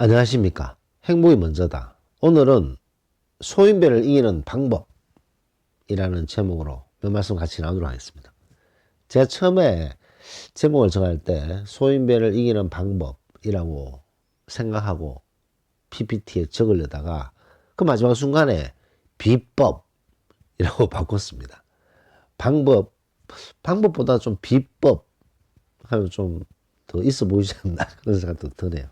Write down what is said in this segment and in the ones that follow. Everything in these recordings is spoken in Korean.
안녕하십니까. 행복이 먼저다. 오늘은 소인배를 이기는 방법이라는 제목으로 몇 말씀 같이 나누도록 하겠습니다. 제가 처음에 제목을 정할 때 소인배를 이기는 방법이라고 생각하고 PPT에 적으려다가 그 마지막 순간에 비법이라고 바꿨습니다. 방법, 방법보다 좀 비법 하면 좀 더 있어 보이지 않나 그런 생각도 드네요.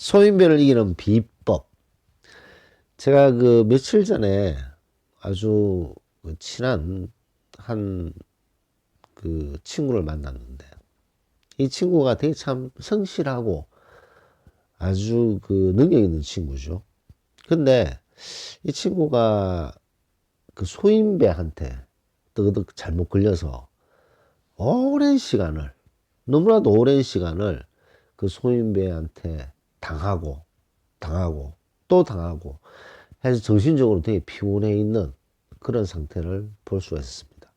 소인배를 이기는 비법. 제가 그 며칠 전에 아주 그 친한 한 그 친구를 만났는데 이 친구가 되게 참 성실하고 아주 그 능력 있는 친구죠. 근데 이 친구가 그 소인배한테 뜨그득 잘못 걸려서 오랜 시간을 너무나도 오랜 시간을 그 소인배한테 당하고 당하고 또 당하고 해서 정신적으로 되게 피곤해 있는 그런 상태를 볼 수가 있었습니다.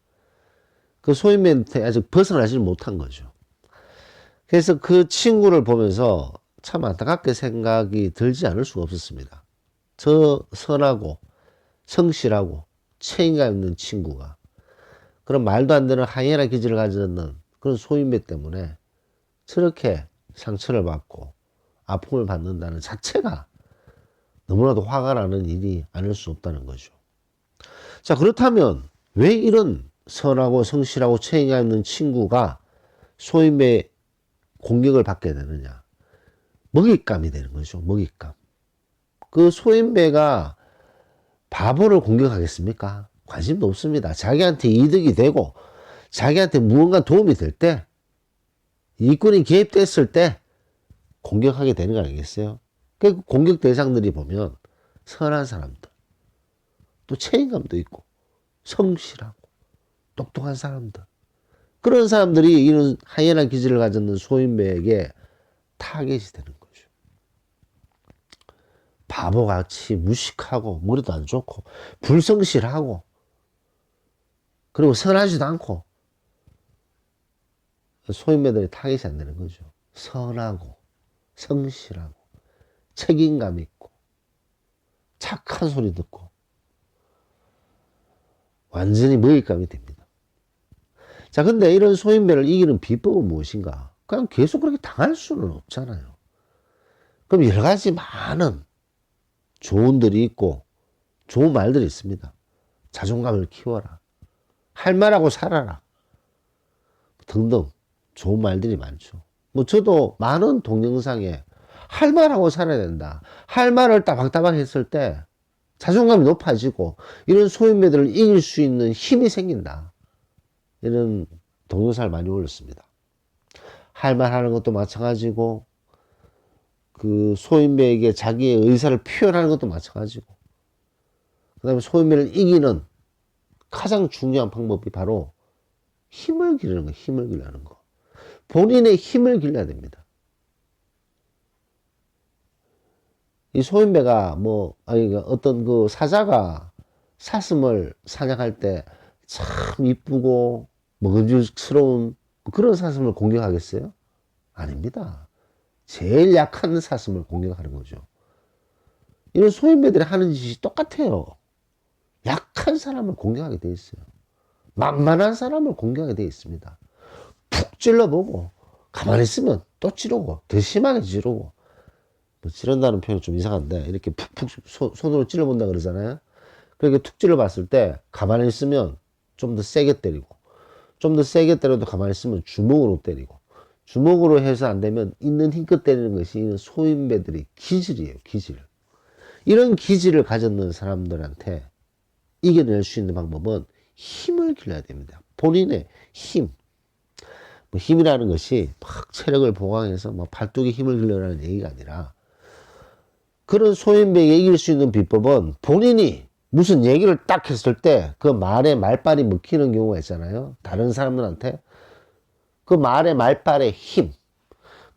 그 소인배한테 아직 벗어나지 못한 거죠. 그래서 그 친구를 보면서 참 안타깝게 생각이 들지 않을 수가 없었습니다. 저 선하고 성실하고 책임감 있는 친구가 그런 말도 안 되는 하이에나 기질을 가졌는 그런 소인배 때문에 저렇게 상처를 받고 아픔을 받는다는 자체가 너무나도 화가 나는 일이 아닐 수 없다는 거죠. 자, 그렇다면 왜 이런 선하고 성실하고 책임감 있는 친구가 소인배 공격을 받게 되느냐? 먹잇감이 되는 거죠. 먹잇감. 그 소인배가 바보를 공격하겠습니까? 관심도 없습니다. 자기한테 이득이 되고 자기한테 무언가 도움이 될 때, 일꾼이 개입됐을 때 공격하게 되는 거 아니겠어요? 그 공격 대상들이 보면 선한 사람들, 또 책임감도 있고, 성실하고, 똑똑한 사람들. 그런 사람들이 이런 하이에나 기질을 가졌는 소인배에게 타겟이 되는 거죠. 바보같이 무식하고, 머리도 안 좋고, 불성실하고, 그리고 선하지도 않고, 소인배들이 타겟이 안 되는 거죠. 선하고, 성실하고, 책임감 있고, 착한 소리 듣고, 완전히 먹잇감이 됩니다. 자, 근데 이런 소인배를 이기는 비법은 무엇인가? 그냥 계속 그렇게 당할 수는 없잖아요. 그럼 여러 가지 많은 조언들이 있고, 좋은 말들이 있습니다. 자존감을 키워라. 할 말하고 살아라. 등등 좋은 말들이 많죠. 뭐 저도 많은 동영상에 할 말하고 살아야 된다. 할 말을 따박따박 했을 때 자존감이 높아지고 이런 소인배들을 이길 수 있는 힘이 생긴다. 이런 동영상을 많이 올렸습니다. 할 말 하는 것도 마찬가지고 그 소인배에게 자기의 의사를 표현하는 것도 마찬가지고 그 다음에 소인배를 이기는 가장 중요한 방법이 바로 힘을 기르는 거, 힘을 기르는 거. 본인의 힘을 길러야 됩니다. 이 소인배가 뭐, 아니, 그 어떤 그 사자가 사슴을 사냥할 때 참 이쁘고 먹음직스러운 그런 사슴을 공격하겠어요? 아닙니다. 제일 약한 사슴을 공격하는 거죠. 이런 소인배들이 하는 짓이 똑같아요. 약한 사람을 공격하게 돼 있어요. 만만한 사람을 공격하게 돼 있습니다. 푹 찔러보고 가만히 있으면 또 찌르고 더 심하게 찌르고 뭐 찌른다는 표현이 좀 이상한데 이렇게 푹푹 손으로 찔러본다 그러잖아요. 그렇게 툭 찔러봤을 때 가만히 있으면 좀 더 세게 때리고 좀 더 세게 때려도 가만히 있으면 주먹으로 때리고 주먹으로 해서 안 되면 있는 힘껏 때리는 것이 소인배들의 기질이에요. 기질. 이런 기질을 가졌는 사람들한테 이겨낼 수 있는 방법은 힘을 길러야 됩니다. 본인의 힘. 뭐 힘이라는 것이 막 체력을 보강해서 뭐 팔뚝에 힘을 길러라는 얘기가 아니라 그런 소인배에게 이길 수 있는 비법은 본인이 무슨 얘기를 딱 했을 때 그 말에 말빨이 먹히는 경우가 있잖아요. 다른 사람들한테. 그 말의 말빨의 힘.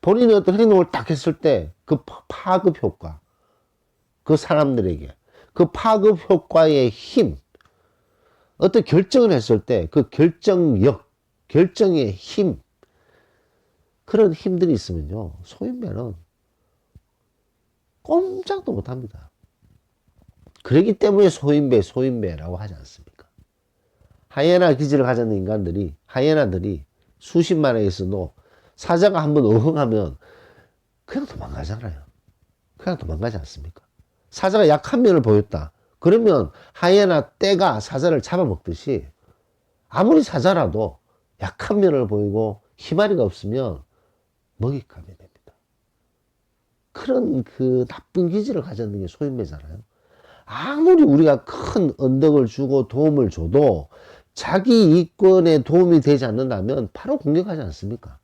본인이 어떤 행동을 딱 했을 때 그 파급 효과. 그 사람들에게. 그 파급 효과의 힘. 어떤 결정을 했을 때 그 결정력, 결정의 힘. 그런 힘들이 있으면요. 소인배는 꼼짝도 못 합니다. 그러기 때문에 소인배, 소인배라고 하지 않습니까? 하이에나 기질을 가졌는 인간들이, 하이에나들이 수십만 에 있어도 사자가 한번 어흥하면 그냥 도망가잖아요. 그냥 도망가지 않습니까? 사자가 약한 면을 보였다. 그러면 하이에나 떼가 사자를 잡아먹듯이 아무리 사자라도 약한 면을 보이고 희마리가 없으면 먹잇감이 됩니다. 그런 그 나쁜 기질을 가졌는 게 소인배잖아요. 아무리 우리가 큰 언덕을 주고 도움을 줘도 자기 이권에 도움이 되지 않는다면 바로 공격하지 않습니까?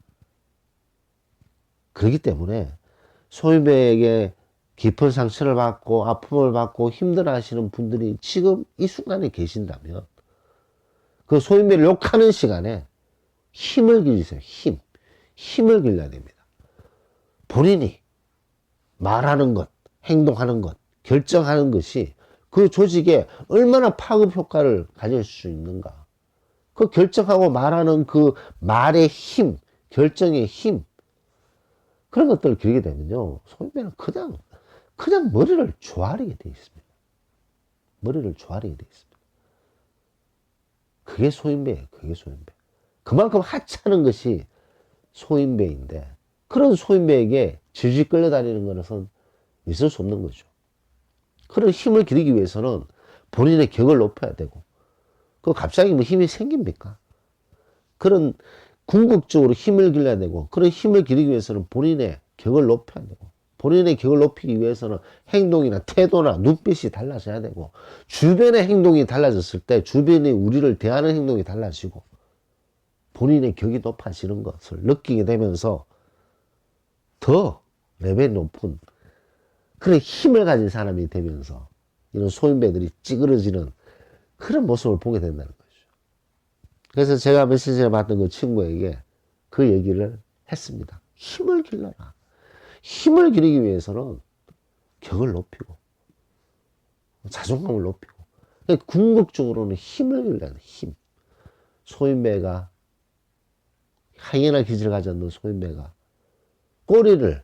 그렇기 때문에 소인배에게 깊은 상처를 받고 아픔을 받고 힘들어 하시는 분들이 지금 이 순간에 계신다면 그 소인배를 욕하는 시간에 힘을 길리세요. 힘. 힘을 길러야 됩니다. 본인이 말하는 것, 행동하는 것, 결정하는 것이 그 조직에 얼마나 파급 효과를 가질 수 있는가. 그 결정하고 말하는 그 말의 힘, 결정의 힘, 그런 것들을 기르게 되면요. 소인배는 그냥, 그냥 머리를 조아리게 돼 있습니다. 머리를 조아리게 돼 있습니다. 그게 소인배예요. 그게 소인배. 그만큼 하찮은 것이 소인배인데, 그런 소인배에게 질질 끌려다니는 것은 있을 수 없는 거죠. 그런 힘을 기르기 위해서는 본인의 격을 높여야 되고, 그 갑자기 뭐 힘이 생깁니까? 그런 궁극적으로 힘을 길러야 되고, 그런 힘을 기르기 위해서는 본인의 격을 높여야 되고, 본인의 격을 높이기 위해서는 행동이나 태도나 눈빛이 달라져야 되고, 주변의 행동이 달라졌을 때 주변이 우리를 대하는 행동이 달라지고, 본인의 격이 높아지는 것을 느끼게 되면서 더 레벨이 높은 그런 힘을 가진 사람이 되면서 이런 소인배들이 찌그러지는 그런 모습을 보게 된다는 거죠. 그래서 제가 메시지를 받던 그 친구에게 그 얘기를 했습니다. 힘을 길러라. 힘을 기르기 위해서는 격을 높이고 자존감을 높이고 그러니까 궁극적으로는 힘을 길러야 돼. 힘. 소인배가 하이에나 기질을 가졌는 소인배가 꼬리를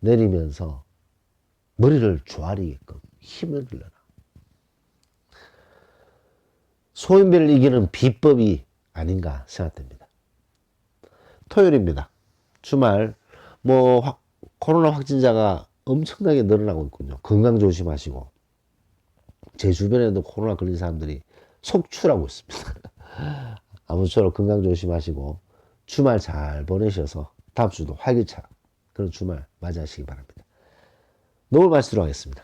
내리면서 머리를 조아리게끔 힘을 길러라. 소인배를 이기는 비법이 아닌가 생각됩니다. 토요일입니다. 주말 뭐 확- 코로나 확진자가 엄청나게 늘어나고 있군요. 건강 조심하시고 제 주변에도 코로나 걸린 사람들이 속출하고 있습니다. 아무쪼록 건강 조심하시고 주말 잘 보내셔서 다음 주도 활기차 그런 주말 맞이하시기 바랍니다. 노을 마치도록 하겠습니다.